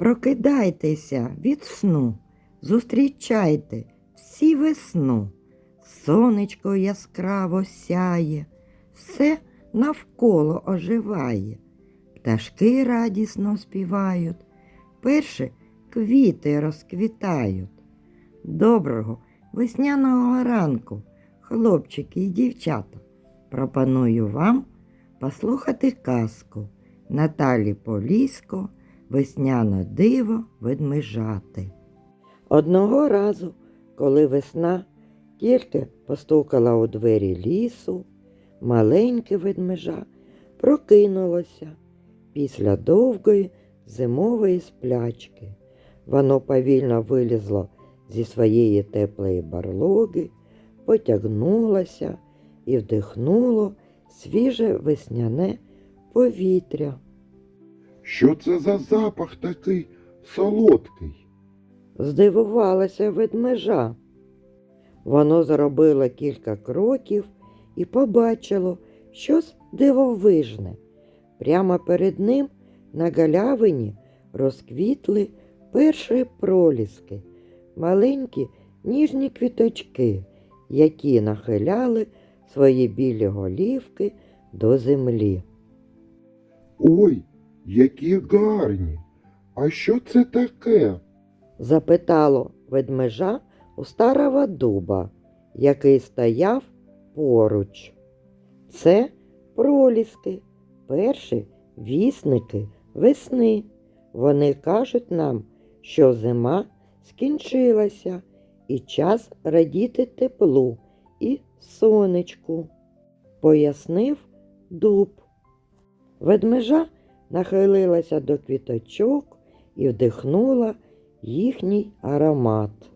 Прокидайтеся від сну, зустрічайте всі весну. Сонечко яскраво сяє, все навколо оживає. Пташки радісно співають, перші квіти розквітають. Доброго весняного ранку, хлопчики і дівчата. Пропоную вам послухати казку Наталі Полісько Весняне диво ведмежати. Одного разу, коли весна тільки постукала у двері лісу, маленьке ведмежа прокинулося після довгої зимової сплячки. Воно повільно вилізло зі своєї теплої барлоги, потягнулося і вдихнуло свіже весняне повітря. Що це за запах такий солодкий? Здивувалася ведмежа. Воно зробило кілька кроків і побачило щось дивовижне. Прямо перед ним на галявині розквітли перші проліски, маленькі ніжні квіточки, які нахиляли свої білі голівки до землі. Ой, які гарні! А що це таке? запитало ведмежа у старого дуба, який стояв поруч. Це проліски, перші вісники весни. Вони кажуть нам, що зима скінчилася і час радіти теплу і сонечку, пояснив дуб. Ведмежа нахилилася до квіточок і вдихнула їхній аромат.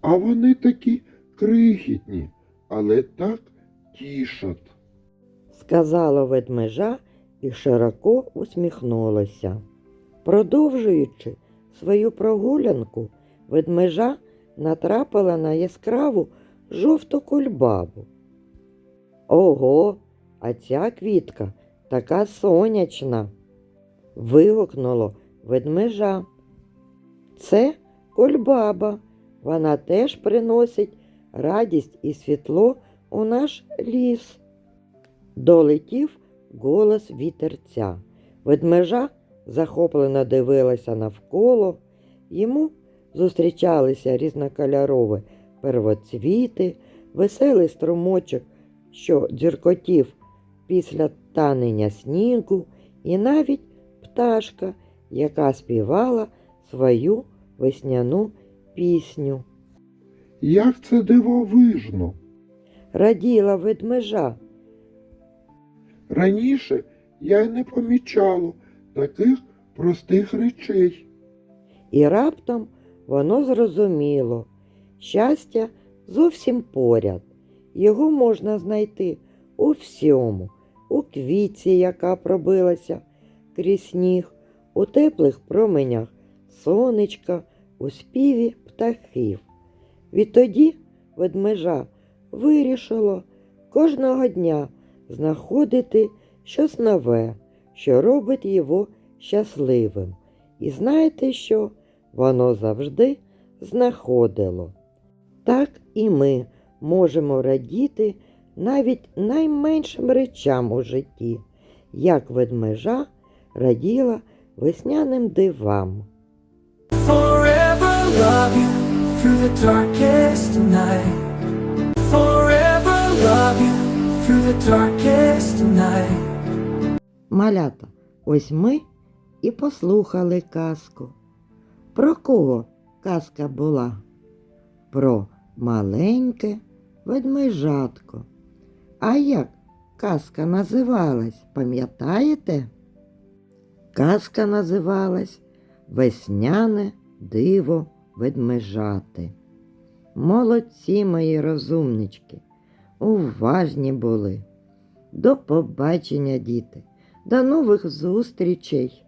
А вони такі крихітні, але так тішать. сказала ведмежа і широко усміхнулася. Продовжуючи свою прогулянку, ведмежа натрапила на яскраву жовту кульбабу. Ого, а ця квітка така сонячна. вигукнуло ведмежа. Це кульбаба. Вона теж приносить радість і світло у наш ліс. Долетів голос вітерця. Ведмежа захоплено дивилася навколо. Йому зустрічалися різнокольорові первоцвіти, веселий струмочок, що дзюркотів після танення снігу, і навіть пташка, яка співала свою весняну пісню. Як це дивовижно! Раділа ведмежа. Раніше я й не помічала таких простих речей. І раптом воно зрозуміло. Щастя зовсім поряд. Його можна знайти у всьому, у квітці, яка пробилася крізь сніг, у теплих променях сонечка, у співі птахів. Відтоді ведмежа вирішило кожного дня знаходити щось нове, що робить його щасливим. І знаєте що? Воно завжди знаходило. Так і ми можемо радіти навіть найменшим речам у житті, як ведмежа раділа весняним дивам. Малята, ось ми і послухали казку. Про кого казка була? Про маленьке ведмежатко. А як казка називалась, пам'ятаєте? Казка називалась Весняне диво ведмежати. Молодці мої розумнички, уважні були. До побачення, діти, до нових зустрічей!